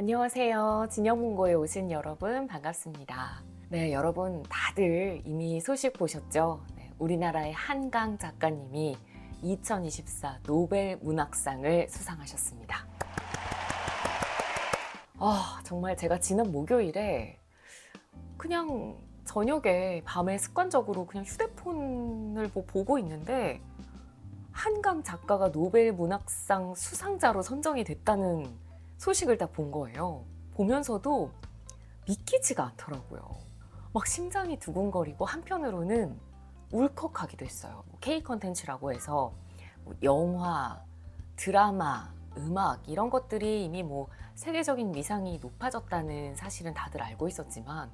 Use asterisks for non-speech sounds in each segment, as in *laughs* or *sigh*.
안녕하세요. 진영문고에 오신 여러분 반갑습니다. 네, 여러분 다들 이미 소식 보셨죠? 네, 우리나라의 한강 작가님이 2024 노벨 문학상을 수상하셨습니다. 아, 정말 제가 지난 목요일에 그냥 저녁에 밤에 습관적으로 그냥 휴대폰을 뭐 보고 있는데 한강 작가가 노벨 문학상 수상자로 선정이 됐다는 소식을 다 본 거예요. 보면서도 믿기지가 않더라고요. 막 심장이 두근거리고 한편으로는 울컥하기도 했어요. 뭐 K 컨텐츠라고 해서 뭐 영화, 드라마, 음악 이런 것들이 이미 뭐 세계적인 위상이 높아졌다는 사실은 다들 알고 있었지만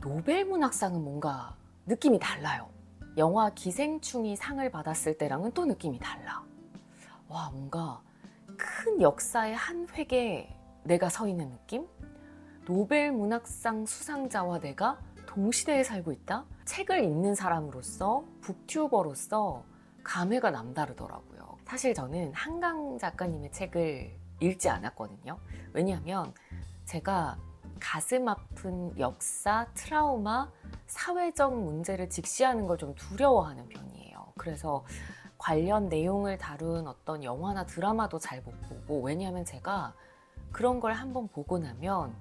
노벨 문학상은 뭔가 느낌이 달라요. 영화 기생충이 상을 받았을 때랑은 또 느낌이 달라. 와, 뭔가 큰 역사의 한 획에 내가 서 있는 느낌? 노벨 문학상 수상자와 내가 동시대에 살고 있다? 책을 읽는 사람으로서, 북튜버로서 감회가 남다르더라고요. 사실 저는 한강 작가님의 책을 읽지 않았거든요. 왜냐하면 제가 가슴 아픈 역사, 트라우마, 사회적 문제를 직시하는 걸 좀 두려워하는 편이에요. 그래서 관련 내용을 다룬 어떤 영화나 드라마도 잘 못 보고 왜냐하면 제가 그런 걸 한번 보고 나면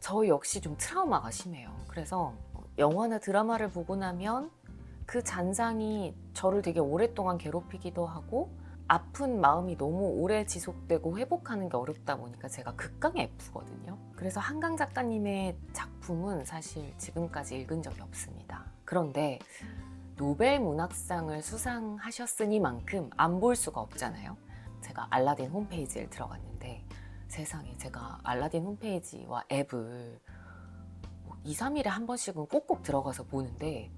저 역시 좀 트라우마가 심해요. 그래서 영화나 드라마를 보고 나면 그 잔상이 저를 되게 오랫동안 괴롭히기도 하고 아픈 마음이 너무 오래 지속되고 회복하는 게 어렵다 보니까 제가 극강의 F거든요. 그래서 한강 작가님의 작품은 사실 지금까지 읽은 적이 없습니다. 그런데 노벨 문학상을 수상하셨으니만큼 안 볼 수가 없잖아요. 제가 알라딘 홈페이지를 들어갔는데 세상에 제가 알라딘 홈페이지와 앱을 2, 3일에 한 번씩은 꼭꼭 들어가서 보는데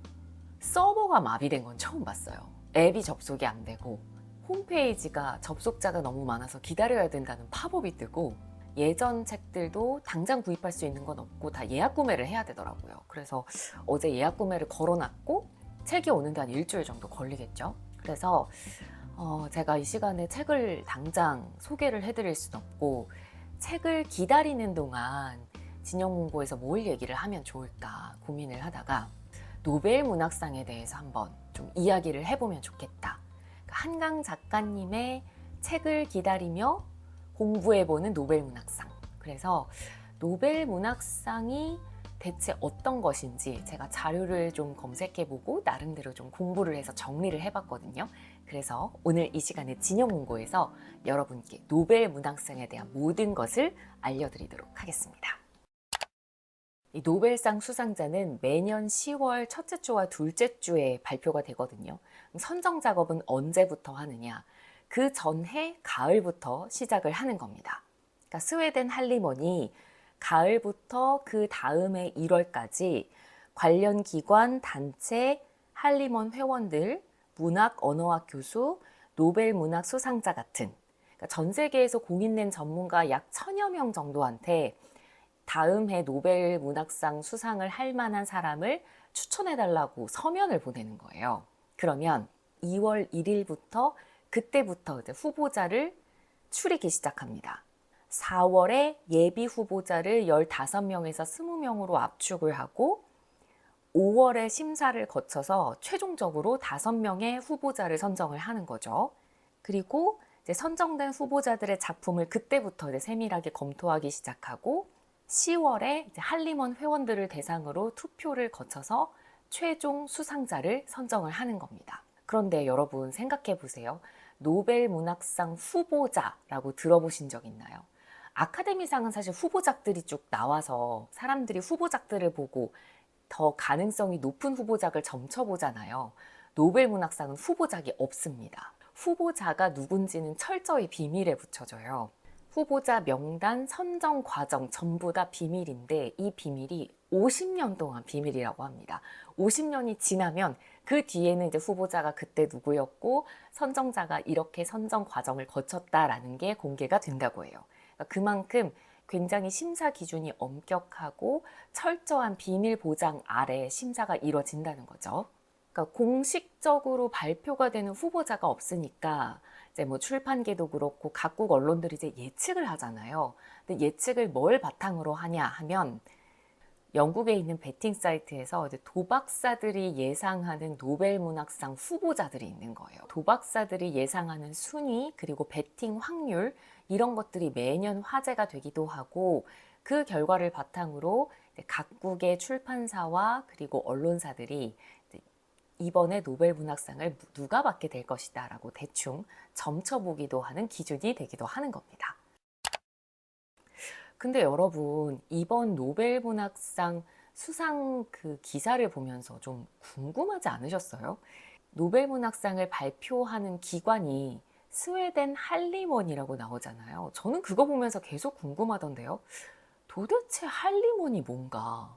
서버가 마비된 건 처음 봤어요. 앱이 접속이 안 되고 홈페이지가 접속자가 너무 많아서 기다려야 된다는 팝업이 뜨고 예전 책들도 당장 구입할 수 있는 건 없고 다 예약 구매를 해야 되더라고요. 그래서 어제 예약 구매를 걸어놨고 책이 오는데 한 일주일 정도 걸리겠죠. 그래서 어, 제가 이 시간에 책을 당장 소개를 해드릴 수는 없고 책을 기다리는 동안 진영문고에서 뭘 얘기를 하면 좋을까 고민을 하다가 노벨 문학상에 대해서 한번 좀 이야기를 해보면 좋겠다. 그러니까 한강 작가님의 책을 기다리며 공부해보는 노벨 문학상. 그래서 노벨 문학상이 대체 어떤 것인지 제가 자료를 좀 검색해보고 나름대로 좀 공부를 해서 정리를 해봤거든요. 그래서 오늘 이 시간에 진영문고에서 여러분께 노벨 문학상에 대한 모든 것을 알려드리도록 하겠습니다. 이 노벨상 수상자는 매년 10월 첫째 주와 둘째 주에 발표가 되거든요. 선정 작업은 언제부터 하느냐? 그 전해 가을부터 시작을 하는 겁니다. 그러니까 스웨덴 할리먼이 가을부터 그 다음해 1월까지 관련 기관, 단체, 할리먼 회원들, 문학 언어학 교수, 노벨 문학 수상자 같은 그러니까 전 세계에서 공인된 전문가 약 천여 명 정도한테 다음 해 노벨 문학상 수상을 할 만한 사람을 추천해 달라고 서면을 보내는 거예요. 그러면 2월 1일부터 그때부터 후보자를 추리기 시작합니다. 4월에 예비 후보자를 15명에서 20명으로 압축을 하고 5월에 심사를 거쳐서 최종적으로 5명의 후보자를 선정을 하는 거죠. 그리고 선정된 후보자들의 작품을 그때부터 세밀하게 검토하기 시작하고 10월에 이제 할리먼 회원들을 대상으로 투표를 거쳐서 최종 수상자를 선정을 하는 겁니다. 그런데 여러분 생각해 보세요. 노벨 문학상 후보자라고 들어보신 적 있나요? 아카데미상은 사실 후보작들이 쭉 나와서 사람들이 후보작들을 보고 더 가능성이 높은 후보작을 점쳐보잖아요. 노벨 문학상은 후보작이 없습니다. 후보자가 누군지는 철저히 비밀에 붙여져요. 후보자 명단 선정 과정 전부 다 비밀인데 이 비밀이 50년 동안 비밀이라고 합니다. 50년이 지나면 그 뒤에는 이제 후보자가 그때 누구였고 선정자가 이렇게 선정 과정을 거쳤다라는 게 공개가 된다고 해요. 그러니까 그만큼 굉장히 심사 기준이 엄격하고 철저한 비밀 보장 아래 심사가 이루어진다는 거죠. 그러니까 공식적으로 발표가 되는 후보자가 없으니까 이제 뭐 출판계도 그렇고 각국 언론들이 이제 예측을 하잖아요. 근데 예측을 뭘 바탕으로 하냐 하면 영국에 있는 베팅 사이트에서 도박사들이 예상하는 노벨 문학상 후보자들이 있는 거예요. 도박사들이 예상하는 순위 그리고 베팅 확률 이런 것들이 매년 화제가 되기도 하고 그 결과를 바탕으로 각국의 출판사와 그리고 언론사들이 이번에 노벨 문학상을 누가 받게 될 것이다 라고 대충 점쳐보기도 하는 기준이 되기도 하는 겁니다. 근데 여러분, 이번 노벨 문학상 수상 그 기사를 보면서 좀 궁금하지 않으셨어요? 노벨 문학상을 발표하는 기관이 스웨덴 할리먼이라고 나오잖아요. 저는 그거 보면서 계속 궁금하던데요. 도대체 할리먼이 뭔가?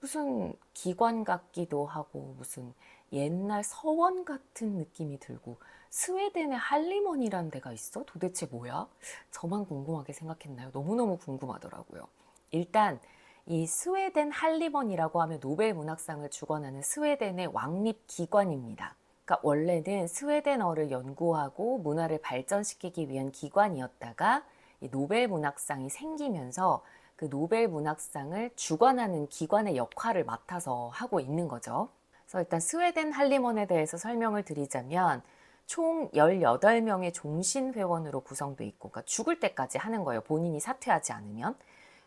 무슨 기관 같기도 하고 무슨 옛날 서원 같은 느낌이 들고 스웨덴에 할리먼이라는 데가 있어? 도대체 뭐야? 저만 궁금하게 생각했나요? 너무너무 궁금하더라고요. 일단 이 스웨덴 할리먼이라고 하면 노벨 문학상을 주관하는 스웨덴의 왕립 기관입니다. 그러니까 원래는 스웨덴어를 연구하고 문화를 발전시키기 위한 기관이었다가 이 노벨 문학상이 생기면서 그 노벨 문학상을 주관하는 기관의 역할을 맡아서 하고 있는 거죠. 그래서 일단 스웨덴 할리먼에 대해서 설명을 드리자면 총 18명의 종신 회원으로 구성돼 있고 그러니까 죽을 때까지 하는 거예요. 본인이 사퇴하지 않으면.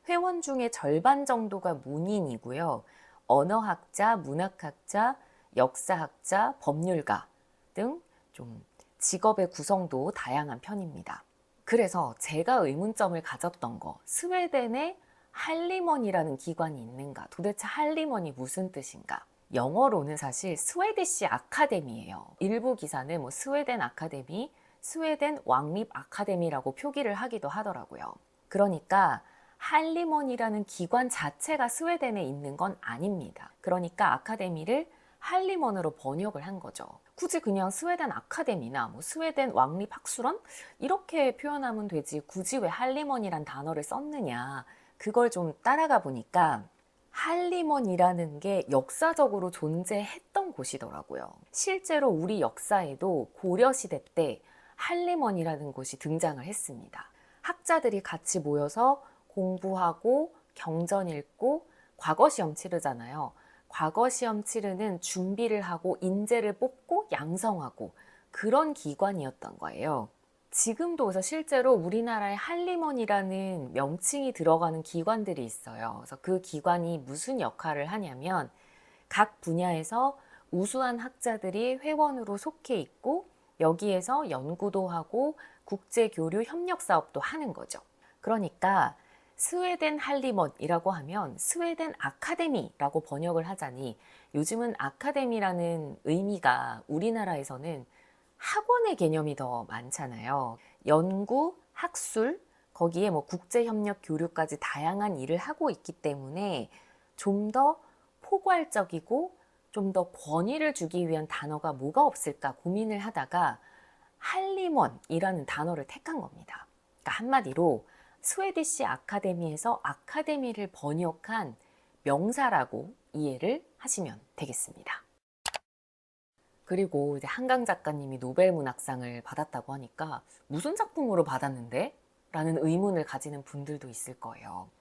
회원 중에 절반 정도가 문인이고요. 언어학자, 문학학자, 역사학자, 법률가 등 좀 직업의 구성도 다양한 편입니다. 그래서 제가 의문점을 가졌던 거, 스웨덴에 할리먼이라는 기관이 있는가? 도대체 할리먼이 무슨 뜻인가? 영어로는 사실 스웨디시 아카데미예요. 일부 기사는 뭐 스웨덴 아카데미, 스웨덴 왕립 아카데미라고 표기를 하기도 하더라고요. 그러니까 할리먼이라는 기관 자체가 스웨덴에 있는 건 아닙니다. 그러니까 아카데미를 할리먼으로 번역을 한 거죠. 굳이 그냥 스웨덴 아카데미나 뭐 스웨덴 왕립 학술원 이렇게 표현하면 되지 굳이 왜 할리먼이란 단어를 썼느냐 그걸 좀 따라가 보니까 할리먼이라는 게 역사적으로 존재했던 곳이더라고요. 실제로 우리 역사에도 고려시대 때 할리먼이라는 곳이 등장을 했습니다. 학자들이 같이 모여서 공부하고 경전 읽고 과거 시험 치르잖아요. 과거 시험 치르는 준비를 하고 인재를 뽑고 양성하고 그런 기관이었던 거예요. 지금도 그래서 실제로 우리나라에 할리먼이라는 명칭이 들어가는 기관들이 있어요. 그래서 그 기관이 무슨 역할을 하냐면 각 분야에서 우수한 학자들이 회원으로 속해 있고 여기에서 연구도 하고 국제 교류 협력 사업도 하는 거죠. 그러니까 스웨덴 할리먼이라고 하면 스웨덴 아카데미라고 번역을 하자니 요즘은 아카데미라는 의미가 우리나라에서는 학원의 개념이 더 많잖아요. 연구, 학술, 거기에 뭐 국제협력 교류까지 다양한 일을 하고 있기 때문에 좀 더 포괄적이고 좀 더 권위를 주기 위한 단어가 뭐가 없을까 고민을 하다가 할리먼이라는 단어를 택한 겁니다. 그러니까 한마디로 스웨디시 아카데미에서 아카데미를 번역한 명사라고 이해를 하시면 되겠습니다. 그리고 이제 한강 작가님이 노벨 문학상을 받았다고 하니까 무슨 작품으로 받았는데? 라는 의문을 가지는 분들도 있을 거예요.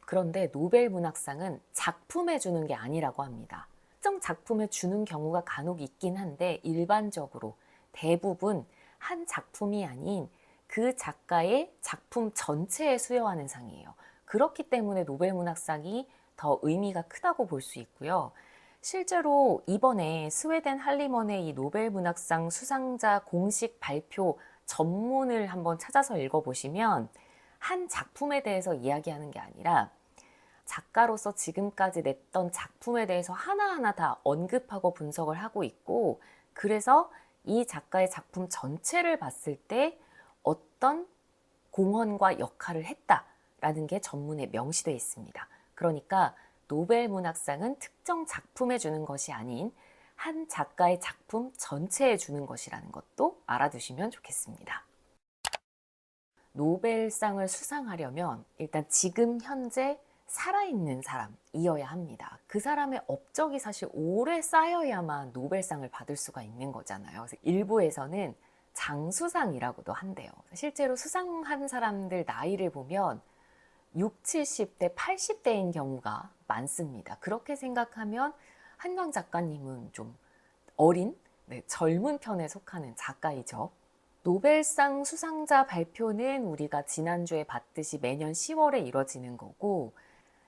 그런데 노벨 문학상은 작품에 주는 게 아니라고 합니다. 특정 작품에 주는 경우가 간혹 있긴 한데 일반적으로 대부분 한 작품이 아닌 그 작가의 작품 전체에 수여하는 상이에요. 그렇기 때문에 노벨 문학상이 더 의미가 크다고 볼 수 있고요. 실제로 이번에 스웨덴 할리먼의 이 노벨 문학상 수상자 공식 발표 전문을 한번 찾아서 읽어보시면 한 작품에 대해서 이야기하는 게 아니라 작가로서 지금까지 냈던 작품에 대해서 하나하나 다 언급하고 분석을 하고 있고 그래서 이 작가의 작품 전체를 봤을 때 어떤 공헌과 역할을 했다라는 게 전문에 명시되어 있습니다. 그러니까 노벨 문학상은 특정 작품에 주는 것이 아닌 한 작가의 작품 전체에 주는 것이라는 것도 알아두시면 좋겠습니다. 노벨상을 수상하려면 일단 지금 현재 살아있는 사람이어야 합니다. 그 사람의 업적이 사실 오래 쌓여야만 노벨상을 받을 수가 있는 거잖아요. 일부에서는 장수상이라고도 한대요. 실제로 수상한 사람들 나이를 보면 6, 70대, 80대인 경우가 많습니다. 그렇게 생각하면 한강 작가님은 좀 어린, 네, 젊은 편에 속하는 작가이죠. 노벨상 수상자 발표는 우리가 지난주에 봤듯이 매년 10월에 이뤄지는 거고,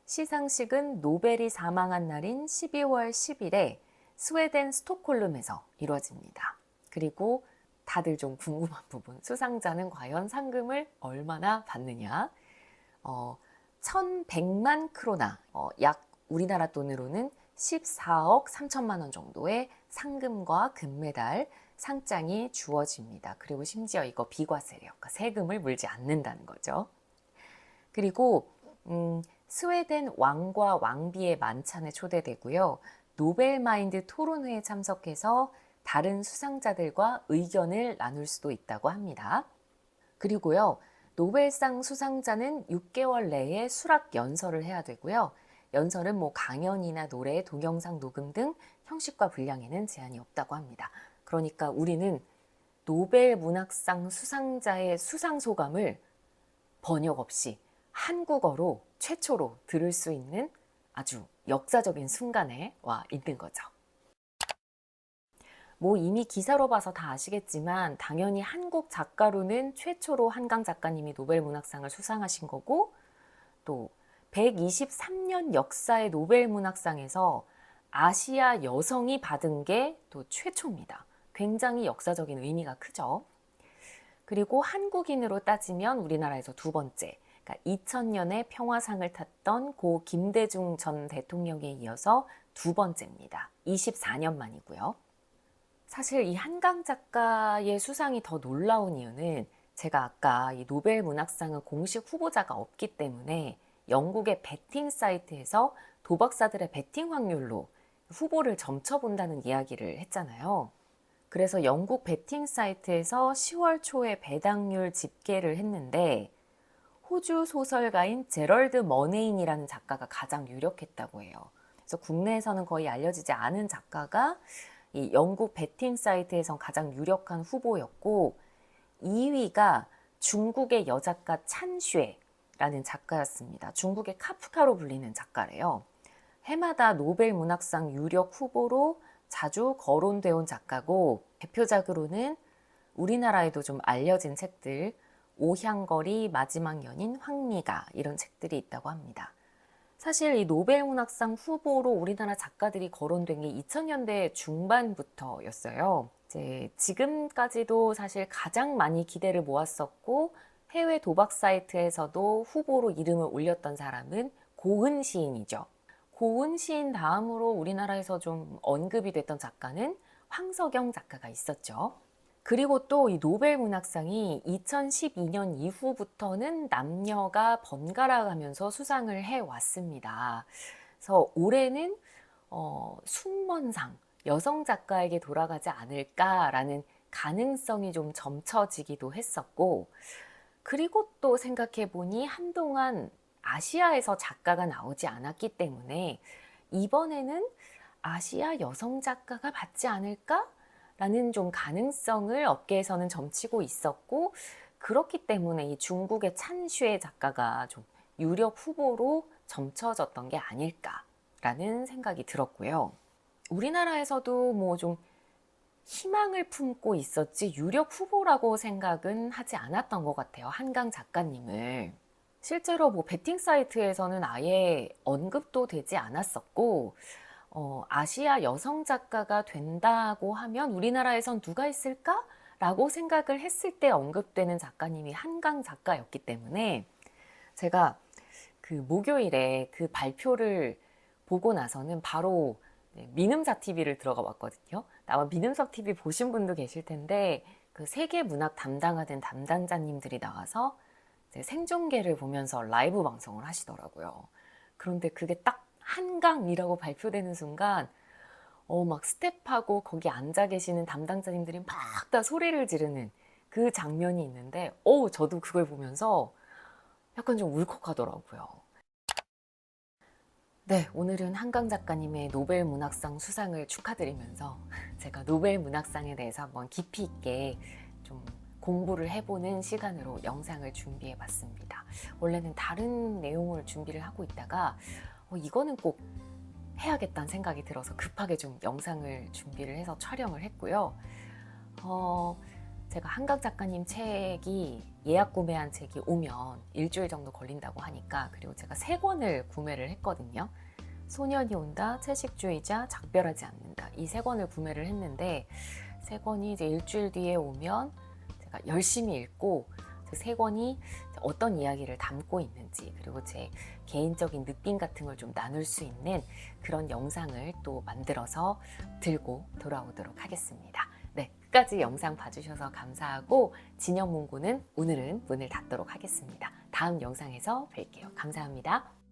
시상식은 노벨이 사망한 날인 12월 10일에 스웨덴 스톡홀름에서 이루어집니다. 그리고 다들 좀 궁금한 *laughs* 부분, 수상자는 과연 상금을 얼마나 받느냐? 어, 1100만 크로나, 어, 약 우리나라 돈으로는 14억 3천만 원 정도의 상금과 금메달, 상장이 주어집니다. 그리고 심지어 이거. 그러니까 세금을 물지 않는다는 거죠. 그리고 음, 스웨덴 왕과 왕비의 만찬에 초대되고요. 노벨 마인드 토론회에 참석해서 다른 수상자들과 의견을 나눌 수도 있다고 합니다. 그리고요. 노벨상 수상자는 6개월 내에 수락 연설을 해야 되고요. 연설은 뭐 강연이나 노래, 동영상 녹음 등 형식과 분량에는 제한이 없다고 합니다. 그러니까 우리는 노벨 문학상 수상자의 수상 소감을 번역 없이 한국어로 최초로 들을 수 있는 아주 역사적인 순간에 와 있는 거죠. 뭐 이미 기사로 봐서 다 아시겠지만 당연히 한국 작가로는 최초로 한강 작가님이 노벨 문학상을 수상하신 거고 또 123년 역사의 노벨 문학상에서 아시아 여성이 받은 게 또 최초입니다. 굉장히 역사적인 의미가 크죠. 그리고 한국인으로 따지면 우리나라에서 두 번째, 그러니까 2000년에 평화상을 탔던 고 김대중 전 대통령에 이어서 두 번째입니다. 24년 만이고요. 사실 이 한강 작가의 수상이 더 놀라운 이유는 제가 아까 이 노벨 문학상은 공식 후보자가 없기 때문에 영국의 베팅 사이트에서 도박사들의 베팅 확률로 후보를 점쳐본다는 이야기를 했잖아요. 그래서 영국 베팅 사이트에서 10월 초에 배당률 집계를 했는데 호주 소설가인 제럴드 머네인이라는 작가가 가장 유력했다고 해요. 그래서 국내에서는 거의 알려지지 않은 작가가 이 영국 베팅 사이트에선 가장 유력한 후보였고 2위가 중국의 여작가 찬쉐라는 작가였습니다. 중국의 카프카로 불리는 작가래요. 해마다 노벨 문학상 유력 후보로 자주 거론되어 온 작가고 대표작으로는 우리나라에도 좀 알려진 책들 오향거리 마지막 연인 황미가 이런 책들이 있다고 합니다. 사실 이 노벨 문학상 후보로 우리나라 작가들이 거론된 게 2000년대 중반부터였어요. 이제 지금까지도 사실 가장 많이 기대를 모았었고 해외 도박 사이트에서도 후보로 이름을 올렸던 사람은 고은 시인이죠. 고은 시인 다음으로 우리나라에서 좀 언급이 됐던 작가는 황석영 작가가 있었죠. 그리고 또 이 노벨 문학상이 2012년 이후부터는 남녀가 번갈아 가면서 수상을 해 왔습니다. 그래서 올해는 어, 숙먼상 여성 작가에게 돌아가지 않을까라는 가능성이 좀 점쳐지기도 했었고, 그리고 또 생각해 보니 한동안 아시아에서 작가가 나오지 않았기 때문에 이번에는 아시아 여성 작가가 받지 않을까? 라는 좀 가능성을 업계에서는 점치고 있었고, 그렇기 때문에 이 중국의 찬슈의 작가가 좀 유력 후보로 점쳐졌던 게 아닐까라는 생각이 들었고요. 우리나라에서도 뭐 좀 희망을 품고 있었지 유력 후보라고 생각은 하지 않았던 것 같아요. 한강 작가님을. 실제로 뭐 베팅 사이트에서는 아예 언급도 되지 않았었고, 어, 아시아 여성 작가가 된다고 하면 우리나라에선 누가 있을까? 라고 생각을 했을 때 언급되는 작가님이 한강 작가였기 때문에 제가 그 목요일에 그 발표를 보고 나서는 바로 네, 민음사 TV를 들어가 봤거든요. 아마 민음사 TV 보신 분도 계실 텐데 그 세계 문학 담당하던 담당자님들이 나와서 생중계를 보면서 라이브 방송을 하시더라고요. 그런데 그게 딱 한강이라고 발표되는 순간 어 막 스텝하고 거기 앉아 계시는 담당자님들이 막 다 소리를 지르는 그 장면이 있는데 어 저도 그걸 보면서 약간 좀 울컥하더라고요. 네, 오늘은 한강 작가님의 노벨 문학상 수상을 축하드리면서 제가 노벨 문학상에 대해서 한번 깊이 있게 좀 공부를 해보는 시간으로 영상을 준비해 봤습니다. 원래는 다른 내용을 준비를 하고 있다가 어, 이거는 꼭 해야겠다는 생각이 들어서 급하게 좀 영상을 준비를 해서 촬영을 했고요. 어, 제가 한강 작가님 책이 예약 구매한 책이 오면 일주일 정도 걸린다고 하니까 그리고 제가 세 권을 구매를 했거든요. 소년이 온다, 채식주의자, 작별하지 않는다 이 세 권을 구매를 했는데 세 권이 이제 일주일 뒤에 오면 제가 열심히 읽고 그 세 권이 어떤 이야기를 담고 있는지 그리고 제 개인적인 느낌 같은 걸 좀 나눌 수 있는 그런 영상을 또 만들어서 들고 돌아오도록 하겠습니다. 네, 끝까지 영상 봐주셔서 감사하고 진영 문구는 오늘은 문을 닫도록 하겠습니다. 다음 영상에서 뵐게요. 감사합니다.